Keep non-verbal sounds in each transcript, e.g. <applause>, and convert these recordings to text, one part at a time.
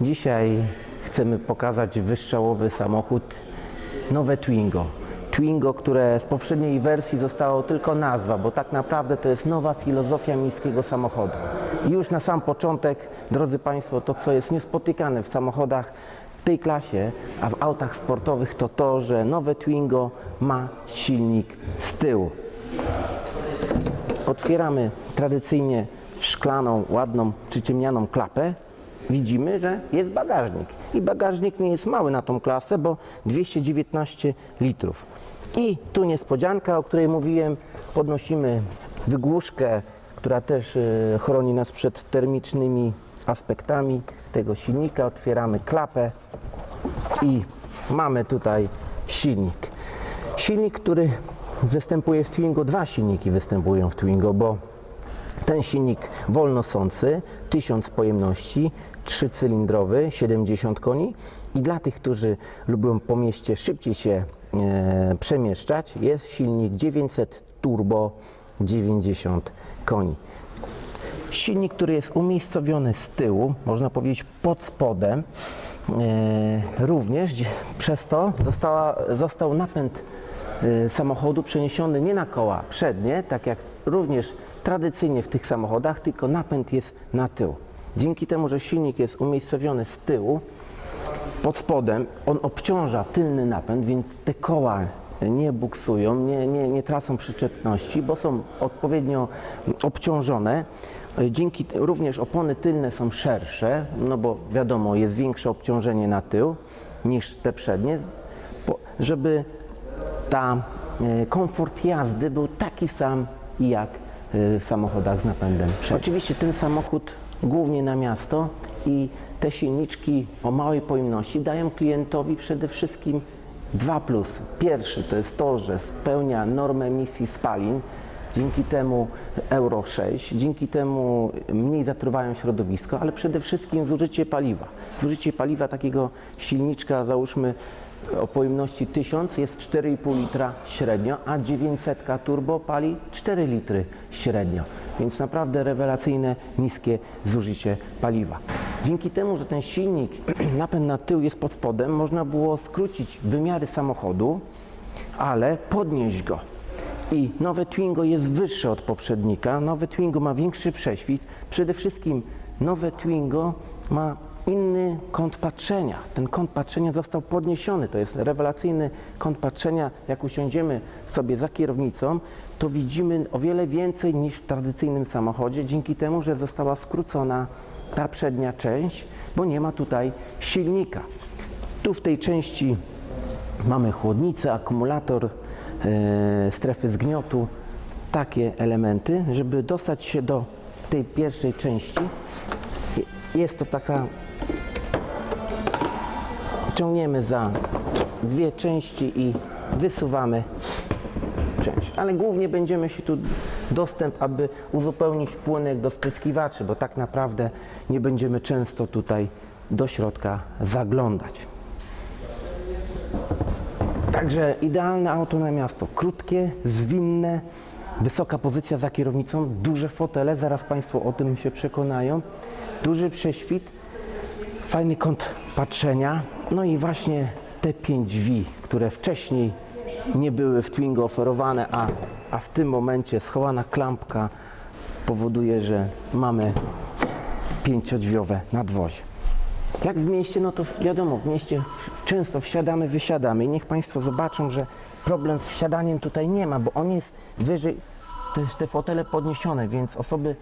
Dzisiaj chcemy pokazać wystrzałowy samochód, nowe Twingo. Twingo, które z poprzedniej wersji zostało tylko nazwa, bo tak naprawdę to jest nowa filozofia miejskiego samochodu. I już na sam początek, drodzy Państwo, to co jest niespotykane w samochodach w tej klasie, a w autach sportowych, to to, że nowe Twingo ma silnik z tyłu. Otwieramy tradycyjnie szklaną, ładną, przyciemnianą klapę. Widzimy, że jest bagażnik. I bagażnik nie jest mały na tą klasę, bo 219 litrów. I tu niespodzianka, o której mówiłem. Podnosimy wygłuszkę, która też e, chroni nas przed termicznymi aspektami tego silnika. Otwieramy klapę i mamy tutaj silnik. Silnik, który występuje w Twingo, dwa silniki występują w Twingo, bo ten silnik wolnosący, 1000 pojemności, trzycylindrowy, 70 koni i dla tych, którzy lubią po mieście szybciej się e, przemieszczać, jest silnik 900 turbo 90 koni. Silnik, który jest umiejscowiony z tyłu, można powiedzieć pod spodem, e, również przez to została, został napęd e, samochodu przeniesiony nie na koła przednie, tak jak również tradycyjnie w tych samochodach, tylko napęd jest na tył. Dzięki temu, że silnik jest umiejscowiony z tyłu, pod spodem, on obciąża tylny napęd, więc te koła nie buksują, nie, nie, nie tracą przyczepności, bo są odpowiednio obciążone. Dzięki również opony tylne są szersze, no bo wiadomo, jest większe obciążenie na tył niż te przednie, żeby ta e, komfort jazdy był taki sam jak w samochodach z napędem. Oczywiście ten samochód głównie na miasto i te silniczki o małej pojemności dają klientowi przede wszystkim dwa plusy. Pierwszy to jest to, że spełnia normę emisji spalin, dzięki temu Euro 6, dzięki temu mniej zatruwają środowisko, ale przede wszystkim zużycie paliwa. Zużycie paliwa takiego silniczka, załóżmy o pojemności 1000 jest 4,5 litra średnio, a 900 turbo pali 4 litry średnio. Więc naprawdę rewelacyjne, niskie zużycie paliwa. Dzięki temu, że ten silnik, <clears throat> napęd na tył jest pod spodem, można było skrócić wymiary samochodu, ale podnieść go. I nowe Twingo jest wyższe od poprzednika, nowe Twingo ma większy prześwit, przede wszystkim nowe Twingo ma inny kąt patrzenia. Ten kąt patrzenia został podniesiony, to jest rewelacyjny kąt patrzenia. Jak usiądziemy sobie za kierownicą, to widzimy o wiele więcej niż w tradycyjnym samochodzie, dzięki temu, że została skrócona ta przednia część, bo nie ma tutaj silnika. Tu w tej części Mamy chłodnicę, akumulator, e, strefy zgniotu, takie elementy, żeby dostać się do tej pierwszej części. je- Jest to taka, ciągniemy za dwie części i wysuwamy część. Ale głównie będziemy się tu dostęp, aby uzupełnić płynek do spryskiwaczy, bo tak naprawdę nie będziemy często tutaj do środka zaglądać. Także idealne auto na miasto. Krótkie, zwinne, wysoka pozycja za kierownicą, duże fotele, zaraz Państwo o tym się przekonają. Duży prześwit, fajny kąt patrzenia. No i właśnie te 5V, które wcześniej nie były w Twingo oferowane, a, a w tym momencie schowana klampka powoduje, że mamy pięciodźwiowe nadwozie. Jak w mieście, no to wiadomo, w mieście często wsiadamy, wysiadamy i niech Państwo zobaczą, że problem z wsiadaniem tutaj nie ma, bo on jest wyżej, to jest te fotele podniesione, więc osoby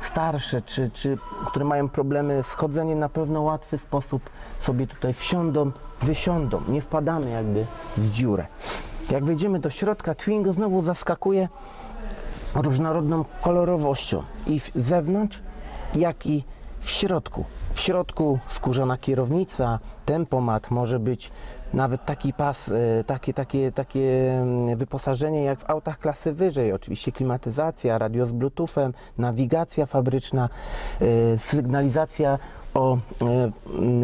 starsze, czy, czy które mają problemy z chodzeniem na pewno łatwy sposób sobie tutaj wsiądą, wysiądą, nie wpadamy jakby w dziurę. Jak wejdziemy do środka, Twingo znowu zaskakuje różnorodną kolorowością i w zewnątrz, jak i w środku. W środku skórzana kierownica, tempomat, może być nawet taki pas, e, takie, takie, takie mm, wyposażenie jak w autach klasy wyżej. Oczywiście klimatyzacja, radio z bluetoothem, nawigacja fabryczna, e, sygnalizacja o e, mm,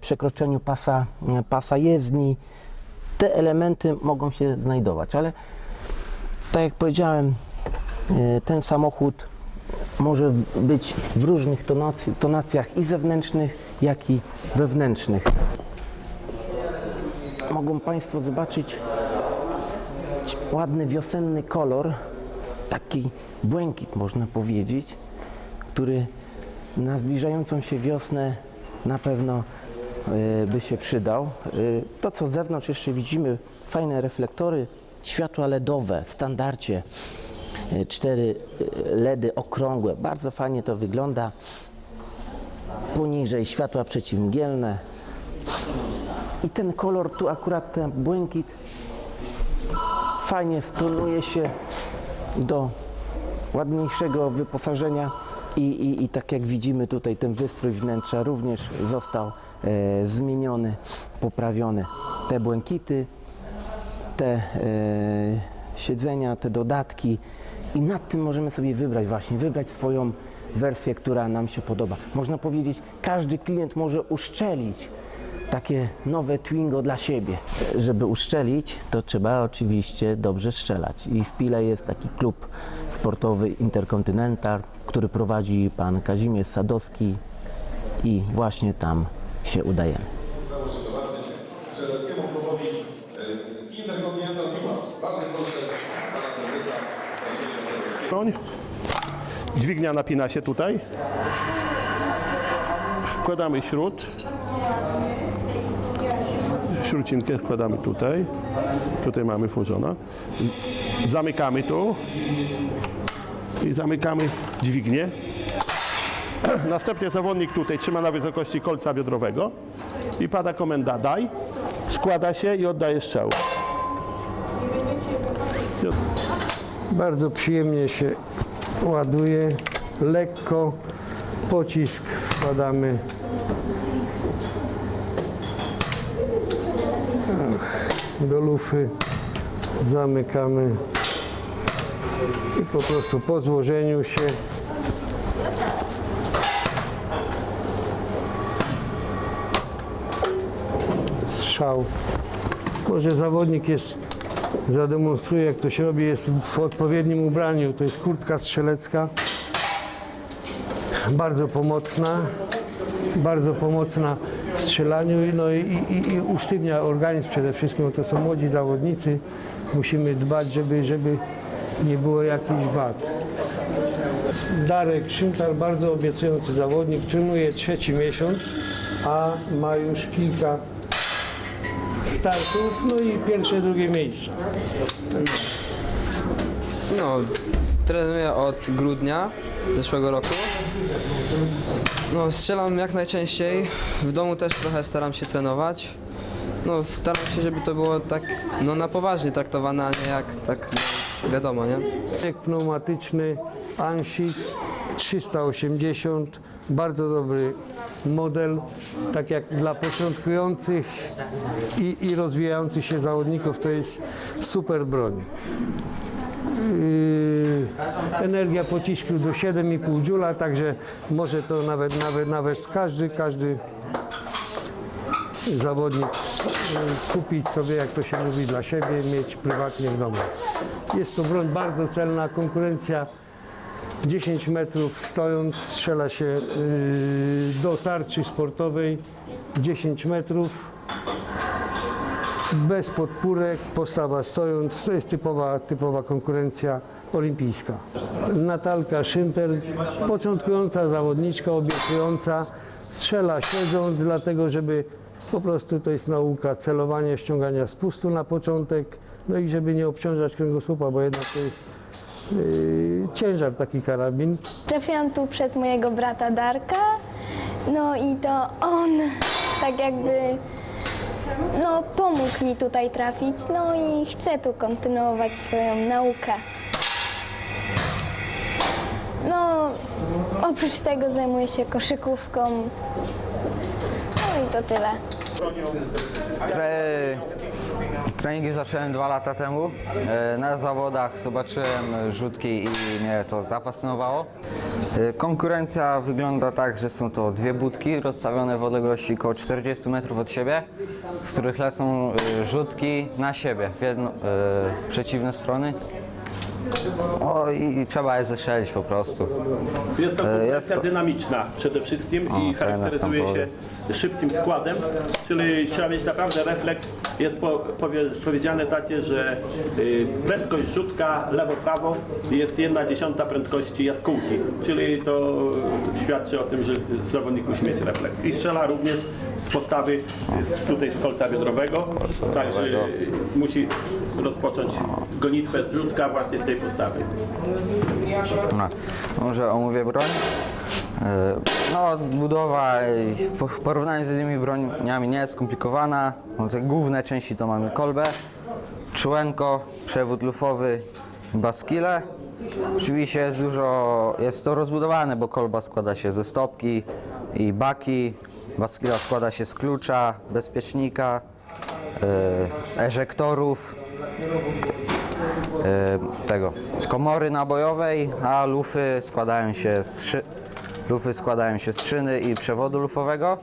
przekroczeniu pasa, pasa jezdni. Te elementy mogą się znajdować, ale tak jak powiedziałem, ten samochód może być w różnych tonacji, tonacjach i zewnętrznych, jak i wewnętrznych. Mogą Państwo zobaczyć ładny wiosenny kolor, taki błękit można powiedzieć, który na zbliżającą się wiosnę na pewno e, by się przydał. E, To co z zewnątrz jeszcze widzimy, fajne reflektory, światła LEDowe w standardzie, cztery e, LEDy okrągłe, bardzo fajnie to wygląda. Poniżej światła przeciwmgielne. I ten kolor tu akurat ten błękit fajnie wtonuje się do ładniejszego wyposażenia i, i, i tak jak widzimy tutaj ten wystrój wnętrza również został e, zmieniony, poprawiony. Te błękity, te e, siedzenia, te dodatki i nad tym możemy sobie wybrać właśnie, wybrać swoją wersję, która nam się podoba. Można powiedzieć, każdy klient może uszczelić takie nowe Twingo dla siebie. Żeby uszczelić, to trzeba oczywiście dobrze strzelać. I w Pile jest taki klub sportowy Interkontynental, który prowadzi pan Kazimierz Sadowski i właśnie tam się udajemy. strzeleckiemu klubowi y, Interkontynental Piła. Bardzo proszę pana prezesa Kazimierza Sadowskiego. Broń. Dźwignia napina się tutaj. Wkładamy śrut. Śrucinkę wkładamy tutaj. Tutaj mamy włożona. Zamykamy tu. I zamykamy dźwignię. <clears throat> Następnie zawodnik tutaj trzyma na wysokości kolca biodrowego i pada komenda daj. Składa się i oddaje strzał. Bardzo przyjemnie się ładuje, lekko. Pocisk wkładamy. Do lufy zamykamy i po prostu po złożeniu się strzał. Może zawodnik jest zademonstruję jak to się robi, jest w odpowiednim ubraniu. To jest kurtka strzelecka, bardzo pomocna, bardzo pomocna w strzelaniu no i, i, i usztywnia organizm przede wszystkim, to są młodzi zawodnicy. Musimy dbać, żeby, żeby nie było jakichś wad. Darek Szymczar, bardzo obiecujący zawodnik, trenuje trzeci miesiąc, a ma już kilka startów, no i pierwsze, drugie miejsce. No, trenuję od grudnia zeszłego roku. No, strzelam jak najczęściej. W domu też trochę staram się trenować. No, staram się, żeby to było tak, no na poważnie traktowane, a nie jak tak, no, wiadomo, nie? Pneumatyczny Ansitz 380, bardzo dobry model, tak jak dla początkujących i, i rozwijających się zawodników, to jest super broń. Yy, energia pocisku do 7,5 Joule, także może to nawet, nawet, nawet każdy, każdy zawodnik y, kupić sobie, jak to się mówi, dla siebie, mieć prywatnie w domu. Jest to broń bardzo celna, konkurencja 10 metrów stojąc strzela się y, do tarczy sportowej. 10 metrów. Bez podpórek, postawa stojąc, to jest typowa, typowa konkurencja olimpijska. Natalka Szymper, początkująca zawodniczka, obiecująca, strzela siedząc, dlatego żeby po prostu to jest nauka celowania, ściągania spustu na początek, no i żeby nie obciążać kręgosłupa, bo jednak to jest yy, ciężar taki karabin. Trafiłam tu przez mojego brata Darka, no i to on tak jakby no, pomógł mi tutaj trafić, no i chcę tu kontynuować swoją naukę. No, oprócz tego zajmuję się koszykówką. No i to tyle. Tre... Treningi zacząłem dwa lata temu. E, Na zawodach zobaczyłem rzutki i mnie to zafascynowało. E, Konkurencja wygląda tak, że są to dwie budki rozstawione w odległości około 40 metrów od siebie, w których lecą e, rzutki na siebie, w jedno, przeciwne strony. O, i trzeba je zestrzelić po prostu. Jest to E, konkurencja jest to- dynamiczna przede wszystkim O, i trener charakteryzuje się szybkim składem, czyli trzeba mieć naprawdę refleks. Jest po, powie, powiedziane takie, że y, prędkość rzutka lewo-prawo jest jedna dziesiąta prędkości jaskółki, czyli to świadczy o tym, że zawodnik musi mieć refleks. I strzela również z postawy z, tutaj z kolca biodrowego, także y, musi rozpocząć gonitwę z rzutka właśnie z tej postawy. No, może omówię broń. E, No, budowa w po- w porównaniu z innymi broniami nie jest skomplikowana. No, te główne części to mamy kolbę, czułenko, przewód lufowy, baskile. Oczywiście jest dużo, jest to rozbudowane, bo kolba składa się ze stopki i baki. Baskila składa się z klucza, bezpiecznika, e, eżektorów, e, tego komory nabojowej, a lufy składają się z szy- lufy składają się z szyny i przewodu lufowego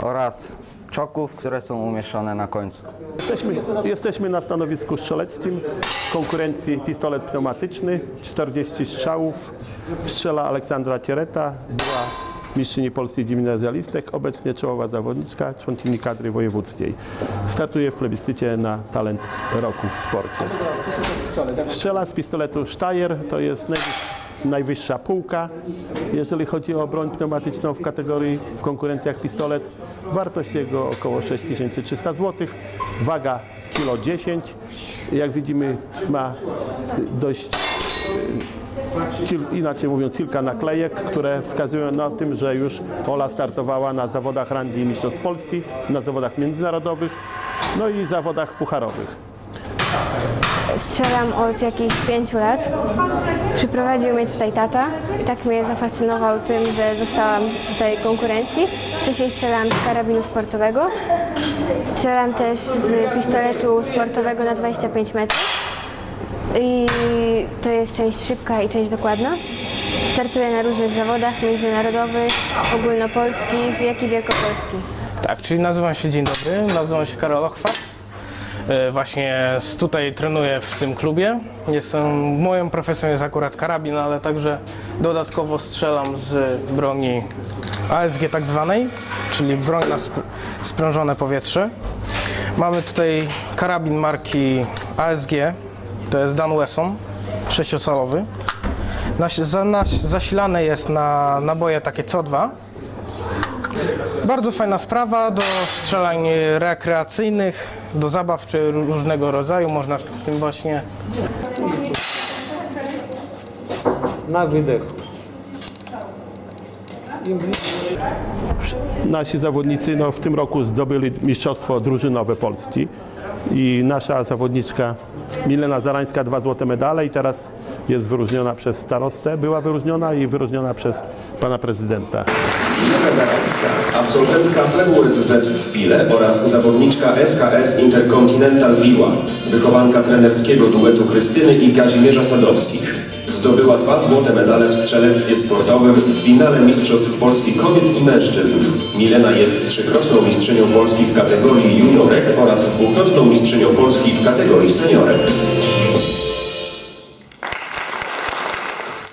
oraz czoków, które są umieszczone na końcu. Jesteśmy, jesteśmy na stanowisku strzeleckim konkurencji pistolet pneumatyczny, 40 strzałów. Strzela Aleksandra Ciereta, była mistrzyni Polski gimnazjalistek, obecnie czołowa zawodniczka, członkini kadry wojewódzkiej. Startuje w plebiscycie na talent roku w sporcie. Strzela z pistoletu Steyr, to jest najwyższa, najwyższa półka, jeżeli chodzi o broń pneumatyczną w kategorii w konkurencjach pistolet. Wartość jego około 6300 zł, waga kilo 10. Jak widzimy ma dość inaczej mówiąc, kilka naklejek, które wskazują na tym, że już Ola startowała na zawodach randy i mistrzostw Polski, na zawodach międzynarodowych, no i zawodach pucharowych. Strzelam od jakichś pięciu lat. Przyprowadził mnie tutaj tata i tak mnie zafascynował tym, że zostałam w tej konkurencji. Wcześniej strzelałam z karabinu sportowego. Strzelam też z pistoletu sportowego na 25 metrów. I to jest część szybka i część dokładna. Startuję na różnych zawodach międzynarodowych, ogólnopolskich, jak i wielkopolskich. Tak, czyli nazywam się Dzień Dobry, nazywam się Karol Ochwat. E, Właśnie tutaj trenuję w tym klubie. Jestem, moją profesją jest akurat karabin, ale także dodatkowo strzelam z broni ASG tak zwanej, czyli broń na sp- sprężone powietrze. Mamy tutaj karabin marki ASG, to jest Dan Wesson, sześciosalowy. Zasilane jest na naboje takie CO2, bardzo fajna sprawa do strzelań rekreacyjnych, do zabaw czy różnego rodzaju. Można z tym właśnie Na wydech. Nasi zawodnicy no, w tym roku zdobyli mistrzostwo drużynowe Polski i nasza zawodniczka Milena Zarańska dwa złote medale i teraz jest wyróżniona przez starostę, była wyróżniona i wyróżniona przez pana prezydenta. Milena Zarańska, absolwentka PWSZ w Pile oraz zawodniczka SKS Intercontinental Wiła, wychowanka trenerskiego duetu Krystyny i Kazimierza Sadowskich. Zdobyła dwa złote medale w strzelectwie sportowym w finale Mistrzostw Polski Kobiet i Mężczyzn. Milena jest trzykrotną mistrzynią Polski w kategorii juniorek oraz dwukrotną mistrzynią Polski w kategorii seniorek.